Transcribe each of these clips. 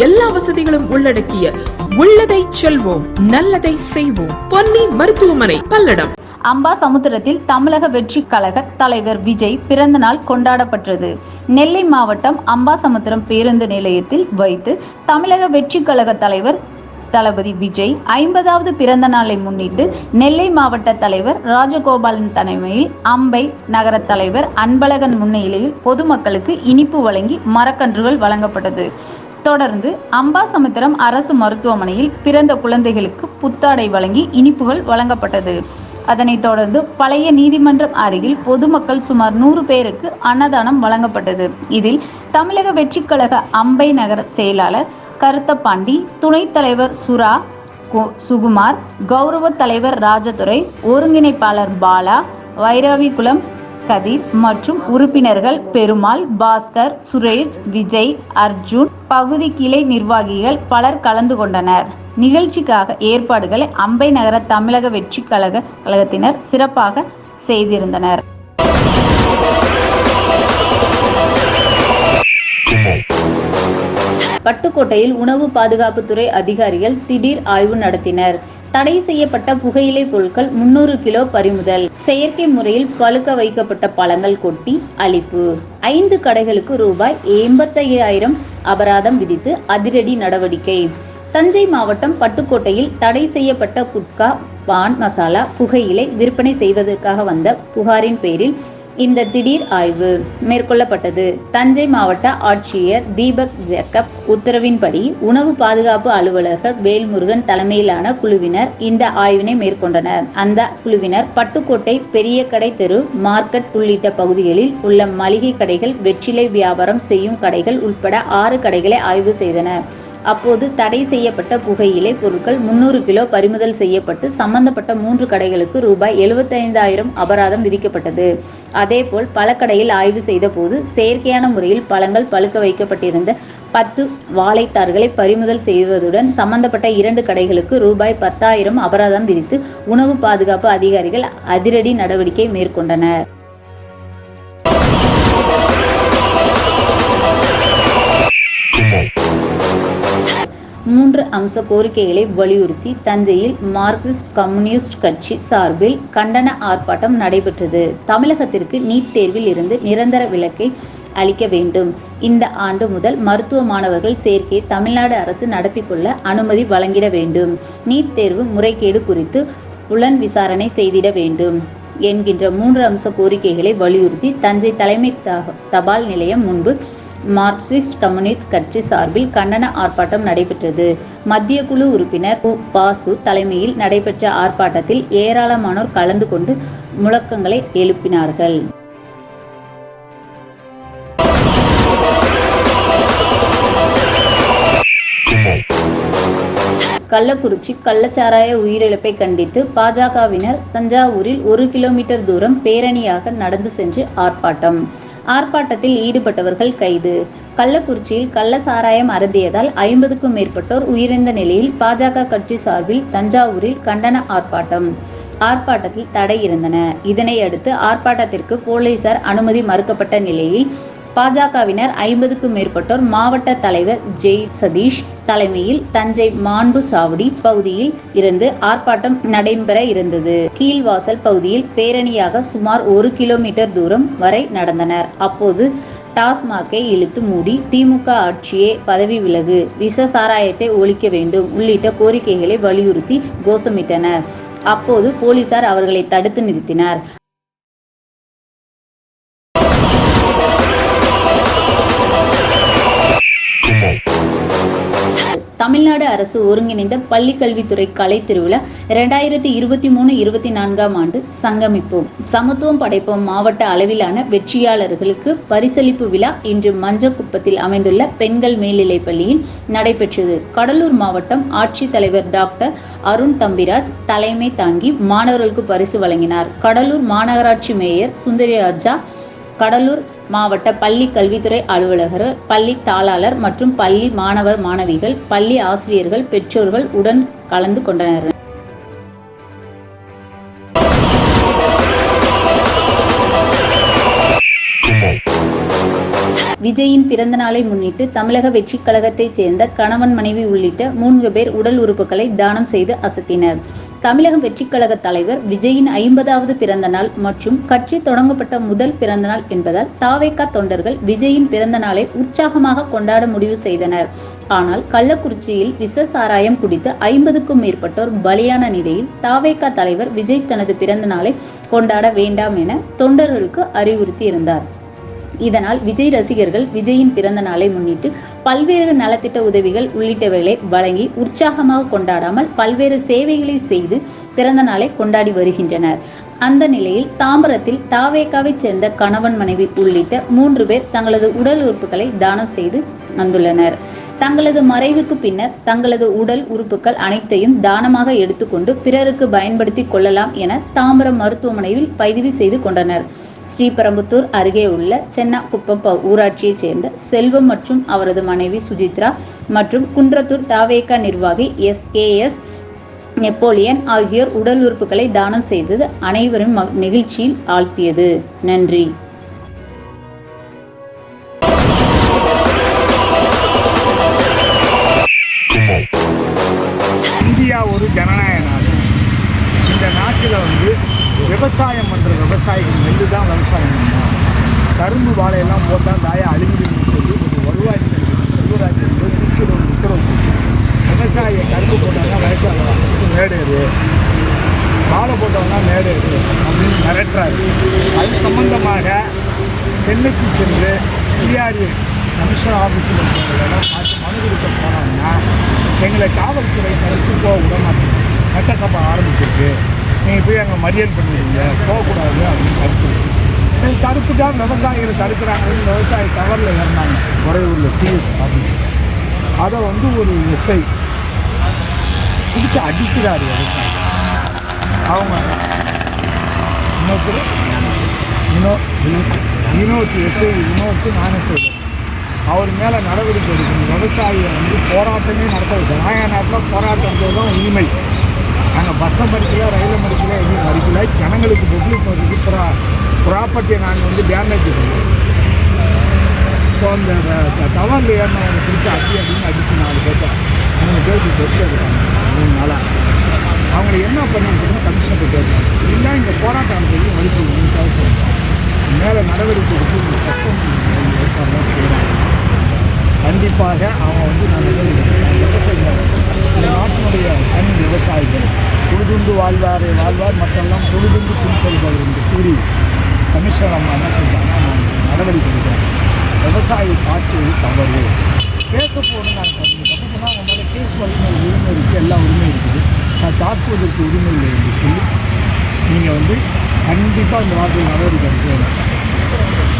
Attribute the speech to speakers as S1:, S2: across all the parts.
S1: எல்லா வசதிகளும் உள்ளடக்கிய உள்ளதை செல்வோம் நல்லதை செய்வோம். பொன்னி மருத்துவமனை பல்லடம்.
S2: அம்பா சமுத்திரத்தில் தமிழக வெற்றி கழக தலைவர் விஜய் பிறந்தநாள் கொண்டாடப்பட்டது. நெல்லை மாவட்டம் அம்பாசமுத்திரம் பேருந்து நிலையத்தில் வைத்து தமிழக வெற்றி கழக தலைவர் தளபதி விஜய் ஐம்பதாவது பிறந்த நாளை முன்னிட்டு நெல்லை மாவட்ட தலைவர் ராஜகோபாலன் தலைமையில் அம்பை நகர தலைவர் அன்பழகன் முன்னிலையில் பொதுமக்களுக்கு இனிப்பு வழங்கி மரக்கன்றுகள் வழங்கப்பட்டது. தொடர்ந்து அம்பாசமுத்திரம் அரசு மருத்துவமனையில் பிறந்த குழந்தைகளுக்கு புத்தாடை வழங்கி இனிப்புகள் வழங்கப்பட்டது. அதனைத் தொடர்ந்து பழைய நீதிமன்றம் அருகில் பொதுமக்கள் சுமார் நூறு பேருக்கு அன்னதானம் வழங்கப்பட்டது. இதில் தமிழக வெற்றிக்கழக அம்பை நகர செயலாளர் கருத்தப்பாண்டி துணைத் தலைவர் சுரா சுகுமார் கௌரவ தலைவர் ராஜதுரை ஒருங்கிணைப்பாளர் பாலா வைரவிகுளம் கதிர் மற்றும் உறுப்பினர்கள் பெருமாள் பாஸ்கர் சுரேஷ் விஜய் அர்ஜுன் பகுதி கிளை நிர்வாகிகள் பலர் கலந்து கொண்டனர். நிகழ்ச்சிக்காக ஏற்பாடுகளை அம்பை நகர தமிழக வெற்றி கழக கழகத்தினர் சிறப்பாக செய்திருந்தனர். பட்டுக்கோட்டையில் உணவு பாதுகாப்புத்துறை அதிகாரிகள் திடீர் ஆய்வு நடத்தினர். தடை செய்யப்பட்ட புகையிலை பொருட்கள் முன்னூறு கிலோ பறிமுதல். செயற்கை முறையில் பழுக்க வைக்கப்பட்ட பழங்கள் கொட்டி அழிப்பு. ஐந்து கடைகளுக்கு ரூபாய் எண்பத்தையாயிரம் அபராதம் விதித்து அதிரடி நடவடிக்கை. தஞ்சை மாவட்டம் பட்டுக்கோட்டையில் தடை செய்யப்பட்ட குட்கா பான் மசாலா புகையிலை விற்பனை செய்வதற்காக வந்த புகாரின் பேரில் இந்த திடீர் ஆய்வு மேற்கொள்ளப்பட்டது. தஞ்சை மாவட்ட ஆட்சியர் தீபக் ஜேக்கப் உத்தரவின்படி உணவு பாதுகாப்பு அலுவலர்கள் வேல்முருகன் தலைமையிலான குழுவினர் இந்த ஆய்வினை மேற்கொண்டனர். அந்த குழுவினர் பட்டுக்கோட்டை பெரிய கடை தெரு மார்க்கெட் உள்ளிட்ட பகுதிகளில் உள்ள மளிகை கடைகள் வெற்றிலை வியாபாரம் செய்யும் கடைகள் உட்பட ஆறு கடைகளை ஆய்வு செய்தனர். அப்போது தடை செய்யப்பட்ட புகையிலை பொருட்கள் முன்னூறு கிலோ பறிமுதல் செய்யப்பட்டு சம்பந்தப்பட்ட மூன்று கடைகளுக்கு ரூபாய் எழுபத்தைந்தாயிரம் அபராதம் விதிக்கப்பட்டது. அதேபோல் பல கடையில் ஆய்வு செய்த போது செயற்கையான முறையில் பழங்கள் பழுக்க வைக்கப்பட்டிருந்த பத்து வாழைத்தார்களை பறிமுதல் செய்வதுடன் சம்பந்தப்பட்ட இரண்டு கடைகளுக்கு ரூபாய் பத்தாயிரம் அபராதம் விதித்து உணவு பாதுகாப்பு அதிகாரிகள் அதிரடி நடவடிக்கை மேற்கொண்டனர். மூன்று அம்ச கோரிக்கைகளை வலியுறுத்தி தஞ்சையில் மார்க்சிஸ்ட் கம்யூனிஸ்ட் கட்சி சார்பில் கண்டன ஆர்ப்பாட்டம் நடைபெற்றது. தமிழகத்திற்கு நீட் தேர்வில் இருந்து நிரந்தர விலக்கை அளிக்க வேண்டும். இந்த ஆண்டு முதல் மருத்துவ மாணவர்கள் சேர்க்கை தமிழ்நாடு அரசு நடத்தி கொள்ள அனுமதி வழங்கிட வேண்டும். நீட் தேர்வு முறைகேடு குறித்து உலன் விசாரணை செய்திட வேண்டும் என்கின்ற மூன்று அம்ச கோரிக்கைகளை வலியுறுத்தி தஞ்சை தலைமை த- தபால் நிலையம் முன்பு மார்க்சிஸ்ட் கம்யூனிஸ்ட் கட்சி சார்பில் கண்டன ஆர்ப்பாட்டம் நடைபெற்றது. மத்திய குழு உறுப்பினர் பாசு தலைமையில் நடைபெற்ற ஆர்ப்பாட்டத்தில் ஏராளமானோர் கலந்து கொண்டு முழக்கங்களை எழுப்பினார்கள். கள்ளக்குறிச்சி கள்ளச்சாராய உயிரிழப்பை கண்டித்து பாஜகவினர் தஞ்சாவூரில் ஒரு கிலோமீட்டர் தூரம் பேரணியாக நடந்து சென்று ஆர்ப்பாட்டம். ஆர்ப்பாட்டத்தில் ஈடுபட்டவர்கள் கைது. கள்ளக்குறிச்சியில் கள்ள சாராயம் அருந்தியதால் ஐம்பதுக்கும் மேற்பட்டோர் உயிரிழந்த நிலையில் பாஜக கட்சி சார்பில் தஞ்சாவூரில் கண்டன ஆர்ப்பாட்டம். ஆர்ப்பாட்டத்தில் தடை இருந்தன. இதனை அடுத்து ஆர்ப்பாட்டத்திற்கு போலீசார் அனுமதி மறுக்கப்பட்ட நிலையில் பாஜகவினர் ஐம்பதுக்கும் மேற்பட்டோர் மாவட்ட தலைவர் ஜெய் சதீஷ் தலைமையில் தஞ்சை மாண்பு சாவடி பகுதியில் இருந்து ஆர்ப்பாட்டம் நடைபெற இருந்தது. கீழ்வாசல் பகுதியில் பேரணியாக சுமார் ஒரு கிலோமீட்டர் தூரம் வரை நடந்தனர். அப்போது டாஸ்மாகை இழுத்து மூடி திமுக ஆட்சியே பதவி விலகு விஷ சாராயத்தை ஒழிக்க வேண்டும் உள்ளிட்ட கோரிக்கைகளை வலியுறுத்தி கோஷமிட்டனர். அப்போது போலீசார் அவர்களை தடுத்து நிறுத்தினர். தமிழ்நாடு அரசு ஒருங்கிணைந்த பள்ளி கல்வித்துறை கலை திருவிழா இரண்டாயிரத்தி இருபத்தி மூணு இருபத்தி நான்காம் ஆண்டு சங்கமிப்போம். சமத்துவம் படைப்போம் மாவட்ட அளவிலான வெற்றியாளர்களுக்கு பரிசளிப்பு விழா இன்று மஞ்சக்குப்பத்தில் அமைந்துள்ள பெண்கள் மேல்நிலைப் பள்ளியில் நடைபெற்றது. கடலூர் மாவட்டம் ஆட்சித்தலைவர் டாக்டர் அருண் தம்பிராஜ் தலைமை தாங்கி மாணவர்களுக்கு பரிசு வழங்கினார். கடலூர் மாநகராட்சி மேயர் சுந்தரிராஜா கடலூர் மாவட்ட பள்ளி கல்வித்துறை அலுவலகர் பள்ளி தாளாளர் மற்றும் பள்ளி மாணவர் மாணவிகள் பள்ளி ஆசிரியர்கள் பெற்றோர்கள் உடன் கலந்து கொண்டனர். விஜயின் பிறந்த நாளை முன்னிட்டு தமிழக வெற்றிக் கழகத்தைச் சேர்ந்த கணவன் மனைவி உள்ளிட்ட மூன்று பேர் உடல் உறுப்புகளை தானம் செய்து அசத்தினர். தமிழக வெற்றிக் கழக தலைவர் விஜயின் ஐம்பதாவது பிறந்த நாள் மற்றும் கட்சி தொடங்கப்பட்ட முதல் பிறந்த நாள் என்பதால் தாவேக்கா தொண்டர்கள் விஜயின் பிறந்த நாளை உற்சாகமாக கொண்டாட முடிவு செய்தனர். ஆனால் கள்ளக்குறிச்சியில் விஷ சாராயம் குடித்து ஐம்பதுக்கும் மேற்பட்டோர் பலியான நிலையில் தாவேக்கா தலைவர் விஜய் தனது பிறந்த நாளை கொண்டாட வேண்டாம் என தொண்டர்களுக்கு அறிவுறுத்தி இருந்தார் இதனால் விஜய் ரசிகர்கள் விஜயின் பிறந்த நாளை முன்னிட்டு பல்வேறு நலத்திட்ட உதவிகள் உள்ளிட்டவைகளை வழங்கி உற்சாகமாக கொண்டாடாமல் பல்வேறு சேவைகளை செய்து பிறந்த நாளை கொண்டாடி வருகின்றனர். அந்த நிலையில் தாம்பரத்தில் தாவேக்காவைச் சேர்ந்த கணவன் மனைவி உள்ளிட்ட மூன்று பேர் தங்களது உடல் உறுப்புகளை தானம் செய்து வந்துள்ளனர். தங்களது மறைவுக்கு பின்னர் தங்களது உடல் உறுப்புகள் அனைத்தையும் தானமாக எடுத்துக்கொண்டு பிறருக்கு பயன்படுத்தி கொள்ளலாம் என தாம்பரம் மருத்துவமனையில் பதிவு செய்து கொண்டனர். ஸ்ரீபெரம்புத்தூர் அருகே உள்ள சென்னாக்குப்பம் ஊராட்சியைச் சேர்ந்த செல்வம் மற்றும் அவரது மனைவி சுஜித்ரா மற்றும் குன்றத்தூர் தாவேகா நிர்வாகி எஸ். கே. எஸ். நெப்போலியன் ஆகியோர் உடல் உறுப்புகளை தானம் செய்தது அனைவரும் ம- நெகிழ்ச்சியில் ஆழ்த்தியது. நன்றி.
S3: இந்தியா ஒரு ஜனநாயக நாடு. இந்த நாட்டில் வந்து விவசாயம் பண்ணுற விவசாயிகள் நெல் தான் விவசாயம் பண்ணுவோம் கரும்பு வாழையெல்லாம் போட்டால் தாயை அழிஞ்சிடும் சொல்லி ஒரு வருவாய் செல்வராஜ் திருச்சியில் ஒரு உத்தரவு போட்டு விவசாய கரும்பு போட்டாங்க வயசாகலாம் மேடேறு வாழை போட்டவங்க மேடேறு அப்படின்னு மிரட்டுறாரு. அது சம்பந்தமாக சென்னைக்கு சென்று சிஆர்ஏ கமிஷனர் ஆஃபீஸில் இருக்கிறவங்களெல்லாம் பார்த்து மனு கொடுக்க போனோம்னா எங்களை காவல்துறை கருத்து போக விட மாட்டேங்குது. சட்டசபை ஆரம்பிச்சிருக்கு. நீங்கள் போய் அங்கே மறியல் பண்ணுவீங்க. போகக்கூடாது அப்படின்னு தடுத்து சரி தடுத்துட்டா விவசாயிகளை தடுக்கிறாங்கன்னு விவசாயி தவறில் ஏறினாங்க உறையூரில் சிஎஸ் ஆஃபீஸ் அதை வந்து ஒரு எஸ்ஐ பிடிச்சி அடிக்கிறார் விவசாயி. அவங்க இன்னொருத்தர் இன்னொரு வினோத் எஸ்ஐ வினோத்து நானே செய்வேன் அவர் மேலே நடவடிக்கை எடுக்கணும். விவசாயியை வந்து போராட்டமே நடத்த வைக்கணும். நாயா நாட்டில் போராட்டம்ன்றது தான் உரிமை. நாங்கள் பஸ்ஸை மறிக்கல ரயிலை மறிக்கல எங்கேயும் மறிக்கல. ஜனங்களுக்கு பப்ளிக் வந்து ப்ரா ப்ராப்பர்ட்டியை நாங்கள் வந்து டேமேஜ் பண்ணுவோம் இப்போ அந்த டவரில் ஏறினவங்க பிடிச்சி அடி அப்படின்னு அடிச்சு நாலு பேர்த்த மூணு பேருக்கு பெட்டில் இருக்காங்க மூணு நாளாக அவங்கள என்ன பண்ணிருக்கணும் கமிஷனுக்கு கேட்கணும் இல்லை இங்கே போராட்டம் சொல்லி வரிசை உங்களுக்காக மேலே நடவடிக்கை எடுத்து இந்த சட்டம் ஏற்பாடுலாம் செய்கிறாங்க கண்டிப்பாக அவன் வந்து நாங்கள் விவசாயிகள் இந்த நாட்டினுடைய தனி விவசாயிகள் பொழுதுண்டு வாழ்வாரை மற்றெல்லாம் பொழுதுண்டு பின் செல்வார் என்று கூறி கமிஷனர் அம்மா என்ன நான் நடவடிக்கை எடுக்கிறேன் விவசாயி காட்டுவது தவறு. பேச போகணும் நான் தப்பு தப்பு. சொன்னால் அவங்க மேலே கேஸ் போடுற உரிமை இருக்குது எல்லா உரிமையும் இருக்குது. நான் தாக்குவதற்கு உரிமை இல்லை என்று சொல்லி நீங்கள் வந்து கண்டிப்பாக இந்த வார்த்தையை நடவடிக்கை எடுக்க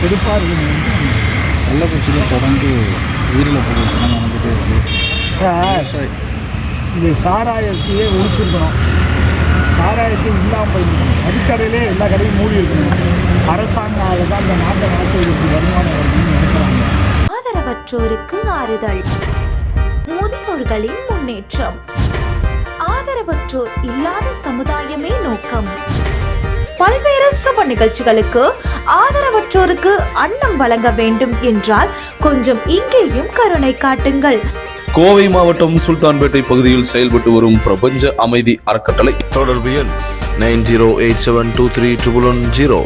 S3: எடுப்பார்கள் என்று
S4: கள்ளக்குறிச்சியில் தொடர்ந்து உயிரிழப்புகள் நடந்துகிட்டே இருக்குது
S3: சார் இந்த சாராயத்தையே ஒழிச்சிருக்கணும். சாராயத்தை இல்லாமல் போயிருக்கணும் மதுக்கடையிலே எல்லா கடையும் மூடி இருக்கணும் அரசாங்கம் தான் அந்த நாட்டை நாட்டுகளுக்கு வருமானம் வருதுன்னு நினைக்கிறாங்க.
S5: ஆதரவற்றோருக்கு ஆறுதல். முதியோர்களின் முன்னேற்றம். ஆதரவற்றோர் இல்லாத சமுதாயமே நோக்கம். பல்வேறு சுப நிகழ்ச்சிகளுக்கு ஆதரவற்றோருக்கு அன்னம் வழங்க வேண்டும் என்றால் கொஞ்சம் இங்கேயும் கருணை காட்டுங்கள்.
S6: கோவை மாவட்டம் சுல்தான்பேட்டை பகுதியில் செயல்பட்டு வரும் பிரபஞ்ச அமைதி அறக்கட்டளை
S7: தொடர்பு எண் nine zero eight seven two three triple one zero.